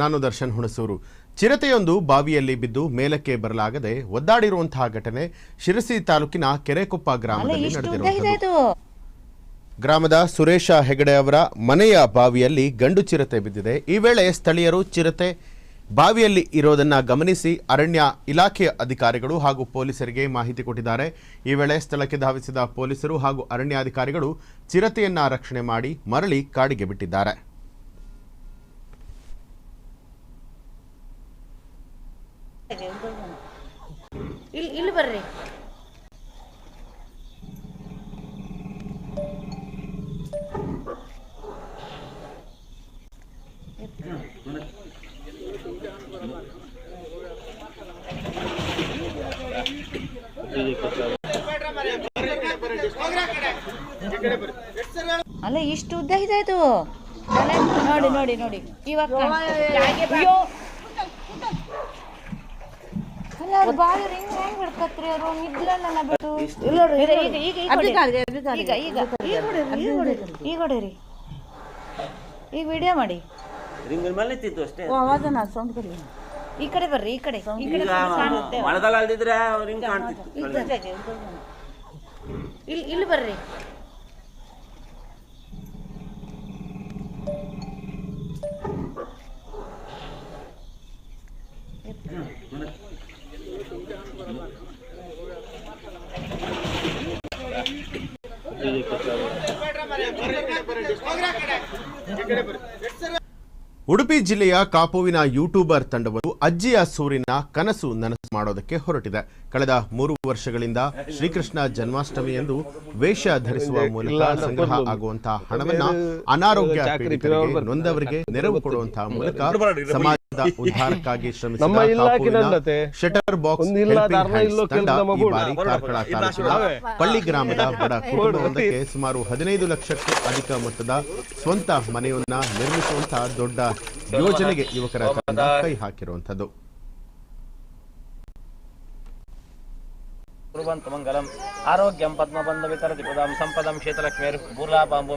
ನಾನು ದರ್ಶನ್ ಹುಣಸೂರು. ಚಿರತೆಯೊಂದು ಬಾವಿಯಲ್ಲಿ ಬಿದ್ದು ಮೇಲಕ್ಕೆ ಬರಲಾಗದೆ ಒದ್ದಾಡಿರುವಂತಹ ಘಟನೆ ಶಿರಸಿ ತಾಲೂಕಿನ ಕೆರೆಕೊಪ್ಪ ಗ್ರಾಮದಲ್ಲಿ ಇದಾಯ್ತು ಗ್ರಾಮದ ಸುರೇಶ ಹೆಗಡೆ ಅವರ ಮನೆಯ ಬಾವಿಯಲ್ಲಿ ಗಂಡು ಚಿರತೆ ಬಿದ್ದಿದೆ. ಈ ವೇಳೆ ಸ್ಥಳೀಯರು ಚಿರತೆ ಬಾವಿಯಲ್ಲಿ ಇರೋದನ್ನ ಗಮನಿಸಿ ಅರಣ್ಯ ಇಲಾಖೆಯ ಅಧಿಕಾರಿಗಳು ಹಾಗೂ ಪೊಲೀಸರಿಗೆ ಮಾಹಿತಿ ಕೊಟ್ಟಿದ್ದಾರೆ. ಈ ವೇಳೆ ಸ್ಥಳಕ್ಕೆ ಧಾವಿಸಿದ ಪೊಲೀಸರು ಹಾಗೂ ಅರಣ್ಯಾಧಿಕಾರಿಗಳು ಚಿರತೆಯನ್ನ ರಕ್ಷಣೆ ಮಾಡಿ ಮರಳಿ ಕಾಡಿಗೆ ಬಿಟ್ಟಿದ್ದಾರೆ ಇಲ್ಲಿ ಇಲ್ಲಿ ಬರ್ರಿ. ಅಲ್ಲ ಇಷ್ಟು ಉದ್ದ ಇದೆ ಅದು ನೋಡಿ ನೋಡಿ ನೋಡಿ. ಇವಾಗ ಅಯ್ಯೋ ರಿಂಗ್ ಹೆಂಗ್ ಬಿಟ್ಟು. ಈಗ ಈಗ ಈಗ ಈಗ ಹೊಡಿ. ಈಗ ಈಗ. ಈಗ ಹೊಡೀರಿ, ಈಗ ಹೊಡೀರಿ, ಈಗ ಹೊಡೀರಿ ಈಗ ವಿಡಿಯೋ ಮಾಡಿ. ರಿಂಗಲ್ ಮೇಲೆ ಇತ್ತಿತ್ತು ಅಷ್ಟೇ. ಈ ಕಡೆ ಬರ್ರಿ ಈ ಕಡೆ. ಈ ಕಡೆ ಈಗ ಕಾಣುತ್ತೆ. ಮಳೆಗಾಲ ಅಲ್ದಿದ್ರೆ ರಿಂಗ್ ಕಾಣ್ತಿತ್ತು. ಇಲ್ಲಿ ಇಲ್ಲಿ ಬರ್ರಿ. ಉಡುಪಿ ಜಿಲ್ಲೆಯ ಕಾಪುವಿನ ಯೂಟ್ಯೂಬರ್ ತಂಡವನ್ನು ಅಜ್ಜಿಯ ಸೂರಿನ ಕನಸು ನನಸು ಮಾಡೋದಕ್ಕೆ ಹೊರಟಿದೆ. ಕಳೆದ ಮೂರು ವರ್ಷಗಳಿಂದ ಶ್ರೀಕೃಷ್ಣ ಜನ್ಮಾಷ್ಟಮಿ ಎಂದು ವೇಷ ಧರಿಸುವ ಮೂಲಕ ಸಂಗ್ರಹ ಆಗುವಂತಹ ಹಣವನ್ನ ಅನಾರೋಗ್ಯ ಪೀಡಿತರಿಗೆ ನೊಂದವರಿಗೆ ನೆರವು ಕೊಡುವಂತಹ ಮೂಲಕ ಸಮಾಜದ ಉದ್ಧಾರಕ್ಕಾಗಿ ಶ್ರಮಿಸಿದ ಕಾಪುವಿನ ಶಟರ್ ಬಾಕ್ಸ್ ಪಳ್ಳಿ ಗ್ರಾಮದ ಬಡ ಕುಟುಂಬವೊಂದಕ್ಕೆ ಸುಮಾರು ಹದಿನೈದು ಲಕ್ಷಕ್ಕೂ ಅಧಿಕ ಮೊತ್ತದ ಸ್ವಂತ ಮನೆಯನ್ನ ನಿರ್ಮಿಸುವಂತಹ ದೊಡ್ಡ ಯೋಜನೆಗೆ ಯುವಕರ ತಂಡ ಕೈ ಹಾಕಿರುವಂತದ್ದು ಕುರುವಂತ ಮಂಗಲಂ ಆರೋಗ್ಯಂ ಪದ್ಮಬಂಧ ವಿತರತಿ ಪದಾಂ ಸಂಪದಂ ಶೀತಲಕ್ಷ್ಮೇರು ಭೂಲಾಪಾಂಬು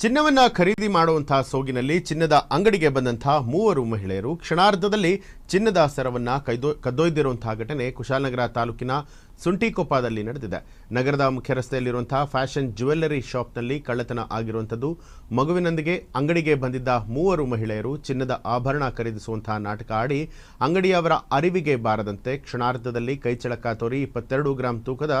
ಚಿನ್ನವನ್ನ ಖರೀದಿ ಮಾಡುವಂತಹ ಸೋಗಿನಲ್ಲಿ ಚಿನ್ನದ ಅಂಗಡಿಗೆ ಬಂದಂತಹ ಮೂವರು ಮಹಿಳೆಯರು ಕ್ಷಣಾರ್ಧದಲ್ಲಿ ಚಿನ್ನದ ಸರವನ್ನು ಕೈದೊ, ಕದ್ದೊಯ್ದಿರುವಂತಹ ಘಟನೆ ಕುಶಾಲನಗರ ತಾಲೂಕಿನ ಸುಂಟಿಕೊಪ್ಪದಲ್ಲಿ ನಡೆದಿದೆ. ನಗರದ ಮುಖ್ಯ ರಸ್ತೆಯಲ್ಲಿರುವಂತಹ ಫ್ಯಾಷನ್ ಜ್ಯುವೆಲ್ಲರಿ ಶಾಪ್ನಲ್ಲಿ ಕಳ್ಳತನ ಆಗಿರುವಂಥದ್ದು, ಮಗುವಿನೊಂದಿಗೆ ಅಂಗಡಿಗೆ ಬಂದಿದ್ದ ಮೂವರು ಮಹಿಳೆಯರು ಚಿನ್ನದ ಆಭರಣ ಖರೀದಿಸುವಂತಹ ನಾಟಕ ಆಡಿ ಅಂಗಡಿಯವರ ಅರಿವಿಗೆ ಬಾರದಂತೆ ಕ್ಷಣಾರ್ಧದಲ್ಲಿ ಕೈಚಳಕ ತೋರಿ ಇಪ್ಪತ್ತೆರಡು ಗ್ರಾಂ ತೂಕದ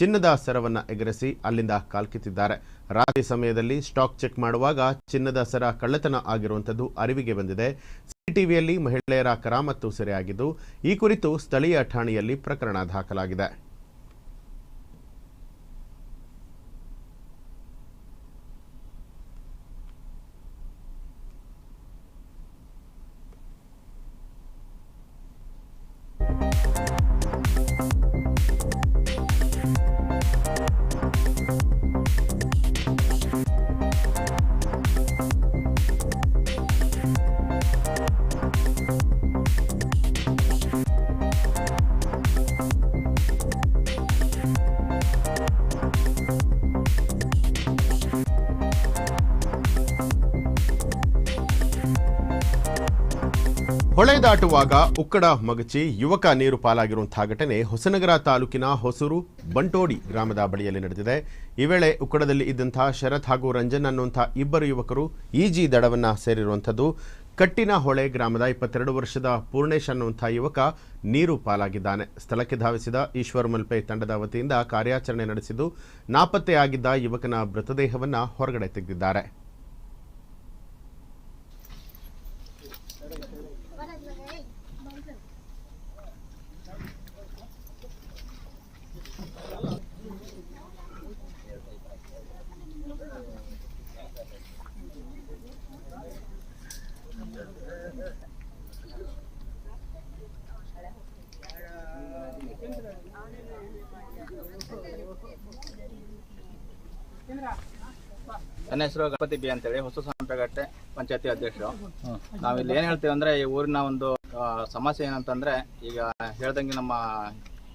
ಚಿನ್ನದ ಸರವನ್ನು ಎಗರಿಸಿ ಅಲ್ಲಿಂದ ಕಾಲ್ಕಿತ್ತಿದ್ದಾರೆ. ರಾತ್ರಿ ಸಮಯದಲ್ಲಿ ಸ್ಟಾಕ್ ಚೆಕ್ ಮಾಡುವಾಗ ಚಿನ್ನದ ಸರ ಕಳ್ಳತನ ಆಗಿರುವಂಥದ್ದು ಅರಿವಿಗೆ ಬಂದಿದೆ. ಸಿಟಿವಿಯಲ್ಲಿ ಮಹಿಳೆಯರ ಕರಾಮತ್ತು ಸೆರೆಯಾಗಿದ್ದು ಈ ಕುರಿತು ಸ್ಥಳೀಯ ಠಾಣೆಯಲ್ಲಿ ಪ್ರಕರಣ ದಾಖಲಾಗಿದೆ. ಹೊಳೆ ದಾಟುವಾಗ ಉಕ್ಕಡ ಮಗಚಿ ಯುವಕ ನೀರು ಪಾಲಾಗಿರುವಂತಹ ಘಟನೆ ಹೊಸನಗರ ತಾಲೂಕಿನ ಹೊಸೂರು ಬಂಟೋಡಿ ಗ್ರಾಮದ ಬಳಿಯಲ್ಲಿ ನಡೆದಿದೆ. ಈ ವೇಳೆ ಉಕ್ಕಡದಲ್ಲಿ ಇದ್ದಂತಹ ಶರತ್ ಹಾಗೂ ರಂಜನ್ ಅನ್ನುವಂತಹ ಇಬ್ಬರು ಯುವಕರು ಈಜಿ ದಡವನ್ನ ಸೇರಿರುವಂಥದ್ದು. ಕಟ್ಟಿನ ಹೊಳೆ ಗ್ರಾಮದ ಇಪ್ಪತ್ತೆರಡು ವರ್ಷದ ಪೂರ್ಣೇಶ್ ಅನ್ನುವಂಥ ಯುವಕ ನೀರು ಪಾಲಾಗಿದ್ದಾನೆ. ಸ್ಥಳಕ್ಕೆ ಧಾವಿಸಿದ ಈಶ್ವರ್ ಮಲ್ಪೆ ತಂಡದ ವತಿಯಿಂದ ಕಾರ್ಯಾಚರಣೆ ನಡೆಸಿದ್ದು, ನಾಪತ್ತೆಯಾಗಿದ್ದ ಯುವಕನ ಮೃತದೇಹವನ್ನು ಹೊರಗಡೆ ತೆಗೆದಿದ್ದಾರೆ. ನನ್ನ ಹೆಸರು ಗಣಪತಿ ಬಿ ಅಂತೇಳಿ ಹೊಸ ಸಂಪೆಗಟ್ಟೆ ಪಂಚಾಯತಿ ಅಧ್ಯಕ್ಷರು. ನಾವಿಲ್ಲಿ ಏನು ಹೇಳ್ತೀವಿ ಅಂದರೆ ಈ ಊರಿನ ಒಂದು ಸಮಸ್ಯೆ ಏನಂತಂದರೆ ಈಗ ಹೇಳ್ದಂಗೆ ನಮ್ಮ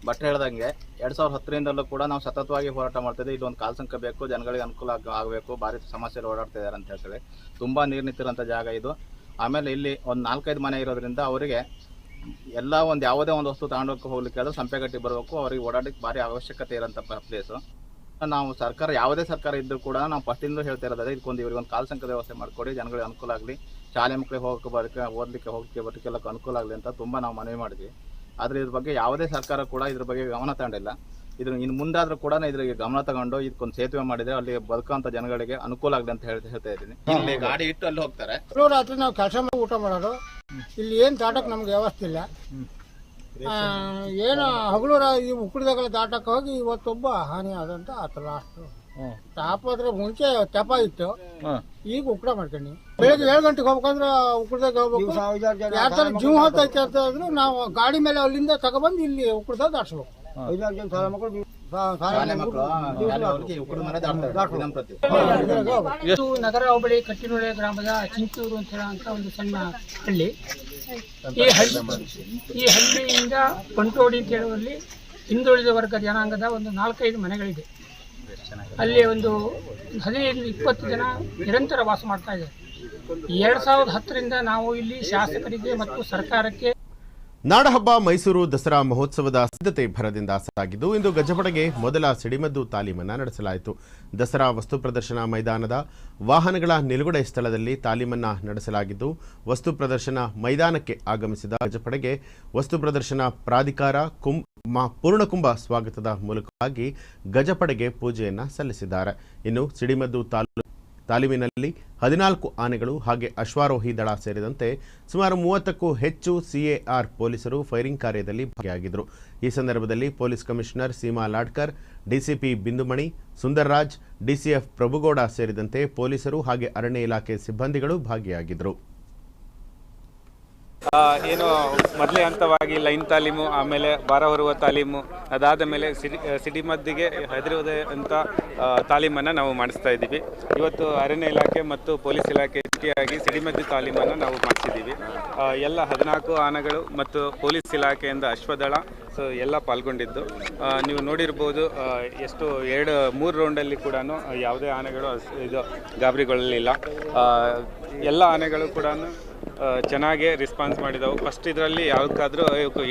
ಭಟ್ರು ಹೇಳ್ದಂಗೆ ಎರಡು ಸಾವಿರದ ಹತ್ತರಿಂದಲೂ ಕೂಡ ನಾವು ಸತತವಾಗಿ ಹೋರಾಟ ಮಾಡ್ತಿದ್ದೆ ಇದೊಂದು ಕಾಲ್ ಸಂಖ್ಯೆ ಬೇಕು ಜನಗಳಿಗೆ ಅನುಕೂಲ ಆಗ- ಆಗಬೇಕು ಭಾರಿ ಸಮಸ್ಯೆಯಲ್ಲಿ ಓಡಾಡ್ತಾ ಇದ್ದಾರೆ ಅಂತ ಹೇಳ್ತೇವೆ. ತುಂಬ ನೀರು ನಿಂತಿರೋಂಥ ಜಾಗ ಇದು. ಆಮೇಲೆ ಇಲ್ಲಿ ಒಂದು ನಾಲ್ಕೈದು ಮನೆ ಇರೋದ್ರಿಂದ ಅವರಿಗೆ ಎಲ್ಲ ಒಂದು ಯಾವುದೇ ಒಂದು ವಸ್ತು ತಗೊಂಡೋಗಿ ಹೋಗ್ಲಿಕ್ಕೆ ಆದ್ರೂ ಸಂಪೆಗಟ್ಟಿಗೆ ಬರಬೇಕು. ಅವ್ರಿಗೆ ಓಡಾಡಕ್ಕೆ ಭಾರಿ ಅವಶ್ಯಕತೆ ಇರೋಂಥ ಪ್ಲೇಸು ನಾವು ಸರ್ಕಾರ ಯಾವುದೇ ಸರ್ಕಾರ ಇದ್ದರೂ ಕೂಡ ನಾವು ಫಸ್ಟಿಂದ ಹೇಳ್ತಾ ಇರೋದಾದ್ರೆ ಇದಕ್ಕೊಂದು ಇವ್ರಿಗೆ ಒಂದು ಕಾಲ್ ಸಂಖ್ಯೆ ವ್ಯವಸ್ಥೆ ಮಾಡಿಕೊಡಿ ಜನಗಳಿಗೆ ಅನುಕೂಲ ಆಗಲಿ. ಶಾಲೆ ಮಕ್ಕಳಿಗೆ ಹೋಗಕ್ಕೆ ಬರೋಕ್ಕೆ ಓದಲಿಕ್ಕೆ ಹೋಗಕ್ಕೆ ಬರೋಕ್ಕೆಲ್ಲ ಅನುಕೂಲ ಆಗಲಿ ಅಂತ ತುಂಬ ನಾವು ಮನವಿ ಮಾಡಿದ್ವಿ. ಆದರೆ ಇದ್ರ ಬಗ್ಗೆ ಯಾವುದೇ ಸರ್ಕಾರ ಕೂಡ ಇದ್ರ ಬಗ್ಗೆ ಗಮನ ತಗೊಂಡಿಲ್ಲ. ಇದ್ರ ಇನ್ನು ಮುಂದಾದರೂ ಕೂಡ ಇದ್ರಿಗೆ ಗಮನ ತಗೊಂಡು ಇದಕ್ಕೊಂದು ಸೇತುವೆ ಮಾಡಿದ್ರೆ ಅಲ್ಲಿ ಬದುಕುವಂಥ ಜನಗಳಿಗೆ ಅನುಕೂಲ ಆಗಲಿ ಅಂತ ಹೇಳ್ತಾ ಹೇಳ್ತಾ ಇದ್ದೀನಿ. ಇಲ್ಲಿ ಗಾಡಿ ಇಟ್ಟು ಅಲ್ಲಿ ಹೋಗ್ತಾರೆ. ರಾತ್ರಿ ನಾವು ಕೆಲಸ ಮಾಡಿ ಊಟ ಮಾಡೋದು. ಇಲ್ಲಿ ಏನು ತಾಟಕ್ಕೆ ನಮ್ಗೆ ವ್ಯವಸ್ಥೆ ಇಲ್ಲ. ಏನು ಹಗಲೂರ ಈ ಉಕ್ಕಡಿದಾಗಲ ದಾಟಕ್ಕೆ ಹೋಗಿ ಇವತ್ತೊಬ್ಬ ಹಾನಿ ಆದಂತ ಆತ ಲಾಸ್ಟ್ ತಾಪಾದ್ರೆ ಮುಂಚೆ ತೆಪ ಇತ್ತು. ಈಗ ಉಕ್ಕಡ ಮಾಡ್ಕೊಂಡಿ ಬೆಳಿಗ್ಗೆ ಏಳು ಗಂಟೆಗೆ ಹೋಗ್ಬೇಕಂದ್ರೆ ಉಕ್ಕಡದಾಗ ಹೋಗ್ಬೇಕು. ಯಾರ ತರ ಜೀವ ಹೊತ್ತೈತೆ ಅಂತ ಇದ್ರು ನಾವು ಗಾಡಿ ಮೇಲೆ ಅಲ್ಲಿಂದ ತಗೊಬಂದು ಇಲ್ಲಿ ಉಕ್ಕಡದಾಗ ದಾಟ್ಸ್ಬೇಕು. ಇದು ನಗರ ಹೋಬಳಿ ಕಟ್ಟಿನೊಳೆ ಗ್ರಾಮದ ಚಿಂಚೂರು ಅಂತ ಹೇಳುವಂತ ಒಂದು ಸಣ್ಣ ಹಳ್ಳಿ. ಈ ಹಳ್ಳಿ ಈ ಹಳ್ಳಿಯಿಂದ ಪಂಟೋಡಿ ಅಂತ ಹೇಳುವಲ್ಲಿ ಹಿಂದುಳಿದ ವರ್ಗ ಜನಾಂಗದ ಒಂದು ನಾಲ್ಕೈದು ಮನೆಗಳಿದೆ. ಅಲ್ಲಿ ಒಂದು ಹದಿನೈದು ಇಪ್ಪತ್ತು ಜನ ನಿರಂತರ ವಾಸ ಮಾಡ್ತಾ ಇದ್ದಾರೆ. ಎರಡು ಸಾವಿರದ ಹತ್ತರಿಂದ ನಾವು ಇಲ್ಲಿ ಶಾಸಕರಿಗೆ ಮತ್ತು ಸರ್ಕಾರಕ್ಕೆ ನಾಡಹಬ್ಬ ಮೈಸೂರು ದಸರಾ ಮಹೋತ್ಸವದ ಸಿದ್ಧತೆ ಭರದಿಂದ ಸಾಗಿದ್ದು, ಇಂದು ಗಜಪಡೆಗೆ ಮೊದಲ ಸಿಡಿಮದ್ದು ತಾಲೀಮನ್ನ ನಡೆಸಲಾಯಿತು. ದಸರಾ ವಸ್ತು ಪ್ರದರ್ಶನ ಮೈದಾನದ ವಾಹನಗಳ ನಿಲುಗಡೆ ಸ್ಥಳದಲ್ಲಿ ತಾಲೀಮನ್ನ ನಡೆಸಲಾಗಿದ್ದು, ವಸ್ತು ಪ್ರದರ್ಶನ ಮೈದಾನಕ್ಕೆ ಆಗಮಿಸಿದ ಗಜಪಡೆಗೆ ವಸ್ತು ಪ್ರದರ್ಶನ ಪ್ರಾಧಿಕಾರ ಕುಂ ಪೂರ್ಣಕುಂಭ ಸ್ವಾಗತದ ಮೂಲಕವಾಗಿ ಗಜಪಡೆಗೆ ಪೂಜೆಯನ್ನ ಸಲ್ಲಿಸಿದ್ದಾರೆ. ಇನ್ನು ಸಿಡಿಮದ್ದು ತಾಲೂ ತಾಲೀಮಿನಲ್ಲಿ ಹದಿನಾಲ್ಕು ಆನೆಗಳು ಹಾಗೆ ಅಶ್ವಾರೋಹಿ ದಳ ಸೇರಿದಂತೆ ಸುಮಾರು ಮೂವತ್ತಕ್ಕೂ ಹೆಚ್ಚು ಸಿಎಆರ್ ಪೊಲೀಸರು ಫೈರಿಂಗ್ ಕಾರ್ಯದಲ್ಲಿ ಭಾಗಿಯಾಗಿದ್ದರು. ಈ ಸಂದರ್ಭದಲ್ಲಿ police commissioner Seema Ladkar, DCP Bindumani, Sundarraj, DCF Prabhugowda ಸೇರಿದಂತೆ ಪೊಲೀಸರು ಹಾಗೆ ಅರಣ್ಯ ಇಲಾಖೆ ಸಿಬ್ಬಂದಿಗಳು ಭಾಗಿಯಾಗಿದ್ದರು. ಏನು ಮೊದಲೇ ಹಂತವಾಗಿ ಲೈನ್ ತಾಲೀಮು, ಆಮೇಲೆ ಭಾರ ಹೊರುವ ತಾಲೀಮು, ಅದಾದ ಮೇಲೆ ಸಿಡಿ ಸಿಡಿಮದ್ದಿಗೆ ಹೆದರುವುದೇ ಅಂತ ತಾಲೀಮನ್ನು ನಾವು ಮಾಡಿಸ್ತಾ ಇದ್ದೀವಿ. ಇವತ್ತು ಅರಣ್ಯ ಇಲಾಖೆ ಮತ್ತು ಪೊಲೀಸ್ ಇಲಾಖೆ ಜೊತೆಯಾಗಿ ಸಿಡಿಮದ್ದು ತಾಲೀಮನ್ನು ನಾವು ಮಾಡಿಸಿದ್ದೀವಿ. ಎಲ್ಲ ಹದಿನಾಲ್ಕು ಆನೆಗಳು ಮತ್ತು ಪೊಲೀಸ್ ಇಲಾಖೆಯಿಂದ ಅಶ್ವದಳ, ಸೊ ಎಲ್ಲ ಪಾಲ್ಗೊಂಡಿದ್ದು. ನೀವು ನೋಡಿರ್ಬೋದು ಎಷ್ಟು, ಎರಡು, ಮೂರು ರೌಂಡಲ್ಲಿ ಕೂಡ ಯಾವುದೇ ಆನೆಗಳು ಇದು ಗಾಬರಿಗೊಳ್ಳಲಿಲ್ಲ. ಎಲ್ಲ ಆನೆಗಳು ಕೂಡ ಚೆನ್ನಾಗಿ ರೆಸ್ಪಾನ್ಸ್ ಮಾಡಿದವು. ಫಸ್ಟ್ ಇದರಲ್ಲಿ ಯಾವುದಕ್ಕಾದ್ರೂ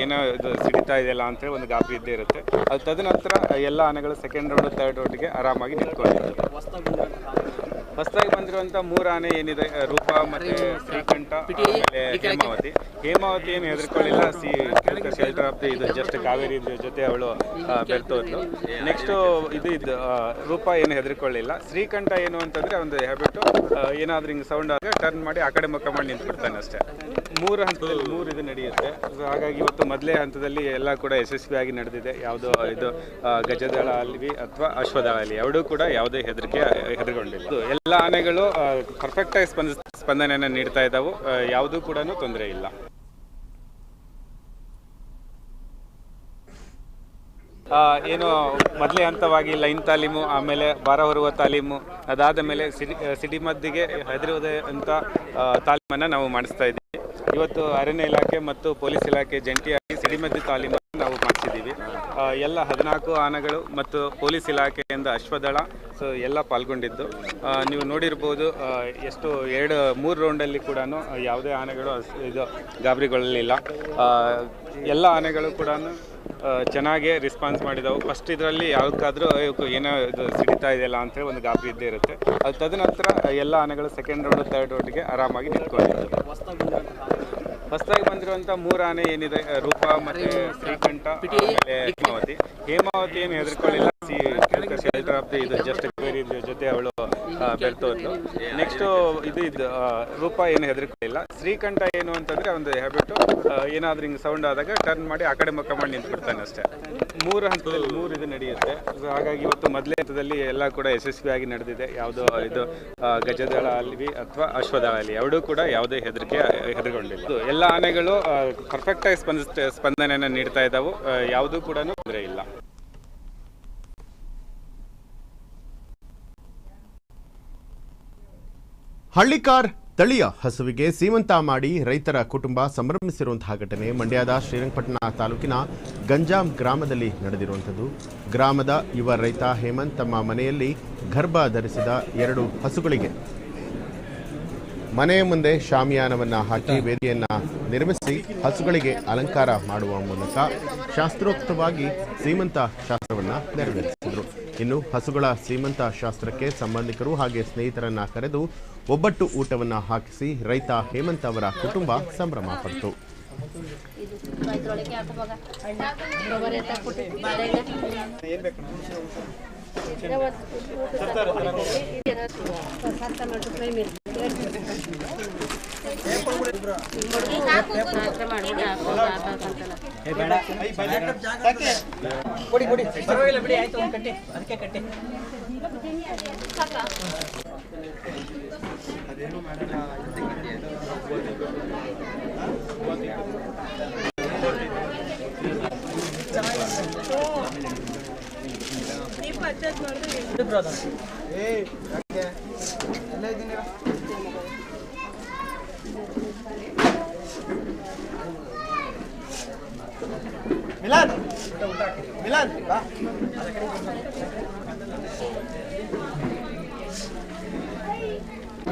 ಏನೋ ಇದು ಸಿಡಿತಾ ಇದೆಯಲ್ಲ ಅಂತೇಳಿ ಒಂದು ಗಾಬರಿ ಇದ್ದೇ ಇರುತ್ತೆ. ಅದು ತದನಂತರ ಎಲ್ಲ ಆನೆಗಳು ಸೆಕೆಂಡ್ ರೌಂಡ್ ಥರ್ಡ್ ರೌಂಡ್ಗೆ ಆರಾಮಾಗಿ ನಿಂತ್ಕೊಂಡಿವೆ ಹೊಸದಾಗಿ ಬಂದಿರುವಂತ ಮೂರು ಆನೆ ಏನಿದೆ ರೂಪ ಮತ್ತೆ ಶ್ರೀಕಂಠ ಹೇಮಾವತಿ. ಹೇಮಾವತಿ ಏನು ಹೆದರ್ಕೊಳ್ಳಿಲ್ಲ ಸಿ ಶೆಲ್ಟರ್ ಆಫ್ ದಿ ಇದು ಜಸ್ಟ್ ಕಾವೇರಿ ಜೊತೆ ಅವಳು ಬೆರ್ತೋದ್ಲು ನೆಕ್ಸ್ಟ್ ಇದು ಇದು ರೂಪ ಏನು ಹೆದರ್ಕೊಳ್ಳಿಲ್ಲ. ಶ್ರೀಕಂಠ ಏನು ಅಂತಂದ್ರೆ ಒಂದು ಹ್ಯಾಬಿಟ್ ಏನಾದ್ರೂ ಹಿಂಗೆ ಸೌಂಡ್ ಆದ್ರೆ ಟರ್ನ್ ಮಾಡಿ ಆ ಕಡೆ ಮುಖ ಮಾಡಿ ನಿಂತ್ಬಿಡ್ತಾನೆ ಅಷ್ಟೇ. ಮೂರು ಹಂತದಲ್ಲಿ ಮೂರು ಇದು ನಡೆಯುತ್ತೆ. ಹಾಗಾಗಿ ಇವತ್ತು ಮೊದಲೇ ಹಂತದಲ್ಲಿ ಎಲ್ಲ ಕೂಡ ಯಶಸ್ವಿಯಾಗಿ ನಡೆದಿದೆ. ಯಾವುದೋ ಇದು ಗಜದಳ ಅಲ್ಲಿ ಅಥವಾ ಅಶ್ವದಳ ಅಲ್ಲಿ ಎರಡೂ ಕೂಡ ಯಾವುದೇ ಹೆದರಿಕೆ ಹೆದರ್ಕೊಂಡಿಲ್ಲ. ಎಲ್ಲ ಆನೆಗಳು ಪರ್ಫೆಕ್ಟ್ ಆಗಿ ಸ್ಪಂದ, ಸ್ಪಂದನೆಯನ್ನು ನೀಡ್ತಾ ಇದ್ದಾವೆ. ಯಾವುದೂ ಕೂಡ ತೊಂದರೆ ಇಲ್ಲ. ಏನು ಮೊದಲೇ ಹಂತವಾಗಿ ಲೈನ್ ತಾಲೀಮು, ಆಮೇಲೆ ಬಾರ ಹೊರುವ ತಾಲೀಮು, ಅದಾದ ಮೇಲೆ ಸಿಡಿ ಸಿಡಿಮದ್ದಿಗೆ ಹೆದರುವುದೇ ಅಂತ ತಾಲೀಮನ್ನು ನಾವು ಮಾಡಿಸ್ತಾ ಇದ್ದೀವಿ. ಇವತ್ತು ಅರಣ್ಯ ಇಲಾಖೆ ಮತ್ತು ಪೊಲೀಸ್ ಇಲಾಖೆ ಜಂಟಿಯಾಗಿ ಸಿಡಿಮದ್ದು ತಾಲೀಮನ್ನು ನಾವು ಮಾಡಿಸಿದ್ದೀವಿ ಎಲ್ಲ ಹದಿನಾಲ್ಕು ಆನೆಗಳು ಮತ್ತು ಪೊಲೀಸ್ ಇಲಾಖೆಯಿಂದ ಅಶ್ವದಳ, ಸೊ ಎಲ್ಲ ಪಾಲ್ಗೊಂಡಿದ್ದು. ನೀವು ನೋಡಿರ್ಬೋದು ಎಷ್ಟು ಎರಡು, ಮೂರು ರೌಂಡಲ್ಲಿ ಕೂಡ ಯಾವುದೇ ಆನೆಗಳು ಇದು ಗಾಬರಿಗೊಳ್ಳಲಿಲ್ಲ. ಎಲ್ಲ ಆನೆಗಳು ಕೂಡ ಚೆನ್ನಾಗಿ ರಿಸ್ಪಾನ್ಸ್ ಮಾಡಿದವು. ಫಸ್ಟ್ ಇದರಲ್ಲಿ ಯಾವುದಕ್ಕಾದರೂ ಏನೋ ಇದು ಸಿಡಿತಾ ಇದೆಯಲ್ಲ ಅಂತೇಳಿ ಒಂದು ಗಾಬರಿ ಇದ್ದೇ ಇರುತ್ತೆ. ಅದು ತದನಂತರ ಎಲ್ಲ ಆನೆಗಳು ಸೆಕೆಂಡ್ ರೌಂಡ್ ಥರ್ಡ್ ರೌಂಡ್ಗೆ ಆರಾಮಾಗಿ ನಿಂತ್ಕೊಂಡಿದ್ದು ಹೊಸದಾಗಿ ಬಂದಿರುವಂತ ಮೂರು ಆನೆ ಏನಿದೆ ರೂಪ ಮತ್ತೆ ಶ್ರೀಕಂಠ ಹೇಮಾವತಿ ಏನು ಹೆದರ್ಕೊಳ್ಳಿಲ್ಲ. ಜೊತೆ ಅವಳು ನೆಕ್ಸ್ಟ್ ಇದು ಇದು ರೂಪ ಏನು ಹೆದರಿಕೊಳ್ಳಿಲ್ಲ ಶ್ರೀಕಂಠ ಏನು ಅಂತಂದ್ರೆ ಒಂದು ಹ್ಯಾಬಿಟ್ ಏನಾದ್ರೂ ಹಿಂಗೆ ಸೌಂಡ್ ಆದಾಗ ಟರ್ನ್ ಮಾಡಿ ಆ ಕಡೆ ಮುಖ ಮಾಡಿ ನಿಂತ್ಬಿಡ್ತಾನೆ ಅಷ್ಟೇ. ಮೂರು ಹಂತದಲ್ಲಿ ಮೂರು ಇದು ನಡೆಯುತ್ತೆ. ಹಾಗಾಗಿ ಇವತ್ತು ಮೊದಲೇ ಹಂತದಲ್ಲಿ ಎಲ್ಲ ಕೂಡ ಯಶಸ್ವಿಯಾಗಿ ನಡೆದಿದೆ. ಯಾವುದೋ ಇದು ಗಜದಳ ಅಲ್ಲಿ ಅಥವಾ ಅಶ್ವದಳ ಅಲ್ಲಿ ಎರಡೂ ಕೂಡ ಯಾವುದೇ ಹೆದರಿಕೆ ಹೆದರ್ಕೊಂಡಿಲ್ಲ ಎಲ್ಲ ಆನೆಗಳು ಪರ್ಫೆಕ್ಟ್ ಆಗಿ ಸ್ಪಂದಿಸ್ ಸ್ಪಂದನೆಯನ್ನು ನೀಡ್ತಾ ಇದ್ದಾವೆ ಯಾವುದೂ ಕೂಡ ತೊಂದರೆ ಇಲ್ಲ. ಹಳ್ಳಿಕಾರ್ ತಳಿಯ ಹಸುವಿಗೆ ಸೀಮಂತ ಮಾಡಿ ರೈತರ ಕುಟುಂಬ ಸಂಭ್ರಮಿಸಿರುವಂತಹ ಘಟನೆ ಮಂಡ್ಯದ ಶ್ರೀರಂಗಪಟ್ಟಣ ತಾಲೂಕಿನ ಗಂಜಾಂ ಗ್ರಾಮದಲ್ಲಿ ನಡೆದಿರುವಂಥದ್ದು. ಗ್ರಾಮದ ಯುವ ರೈತ ಹೇಮಂತ್ ತಮ್ಮ ಮನೆಯಲ್ಲಿ ಗರ್ಭ ಧರಿಸಿದ ಎರಡು ಹಸುಗಳಿಗೆ ಮನೆಯ ಮುಂದೆ ಶಾಮಿಯಾನವನ್ನು ಹಾಕಿ ವೇದಿಯನ್ನ ನಿರ್ಮಿಸಿ ಹಸುಗಳಿಗೆ ಅಲಂಕಾರ ಮಾಡುವ ಮೂಲಕ ಶಾಸ್ತ್ರೋಕ್ತವಾಗಿ ಸೀಮಂತ ಶಾಸ್ತ್ರವನ್ನು ನೆರವೇರಿಸಿದರು. ಇನ್ನು ಹಸುಗಳ ಸೀಮಂತ ಶಾಸ್ತ್ರಕ್ಕೆ ಸಂಬಂಧಿಕರು ಹಾಗೆ ಸ್ನೇಹಿತರನ್ನ ಕರೆದು ಒಬ್ಬಟ್ಟು ಊಟವನ್ನ ಹಾಕಿಸಿ ರೈತ ಹೇಮಂತ್ ಅವರ ಕುಟುಂಬ ಸಂಭ್ರಮ ಪರವಾಗಿಲ್ಲ ಬಿಡಿ ಆಯ್ತು ಒಂದು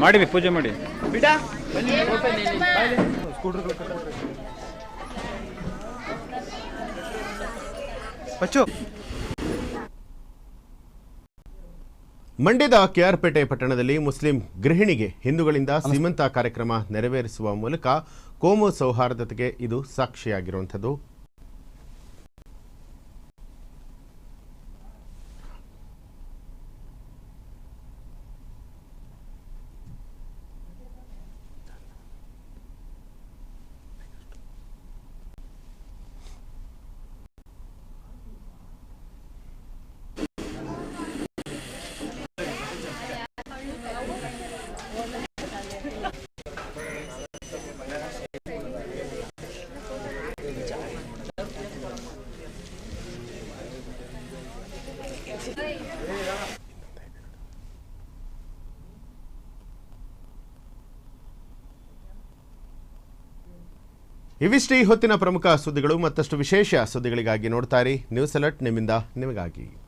ಮಾಡಿರಿ ಪೂಜೆ ಮಾಡಿ. ಮಂಡ್ಯದ ಕೆಆರ್ಪೇಟೆ ಪಟ್ಟಣದಲ್ಲಿ ಮುಸ್ಲಿಂ ಗೃಹಿಣಿಗೆ ಹಿಂದೂಗಳಿಂದ ಸೀಮಂತ ಕಾರ್ಯಕ್ರಮ ನೆರವೇರಿಸುವ ಮೂಲಕ ಕೋಮು ಸೌಹಾರ್ದತೆಗೆ ಇದು ಸಾಕ್ಷಿಯಾಗಿರುವಂಥದ್ದು. ಇವಿಷ್ಟೇ ಹೊತ್ತಿನ ಪ್ರಮುಖ ಸುದ್ದಿಗಳು ಮತ್ತಷ್ಟು ವಿಶೇಷ ಸುದ್ದಿಗಳಿಗಾಗಿ ನೋಡ್ತಾ ಇರಿ. ನ್ಯೂಸ್ ಅಲರ್ಟ್ ನಿಮ್ಮಿಂದ ನಿಮಗಾಗಿ.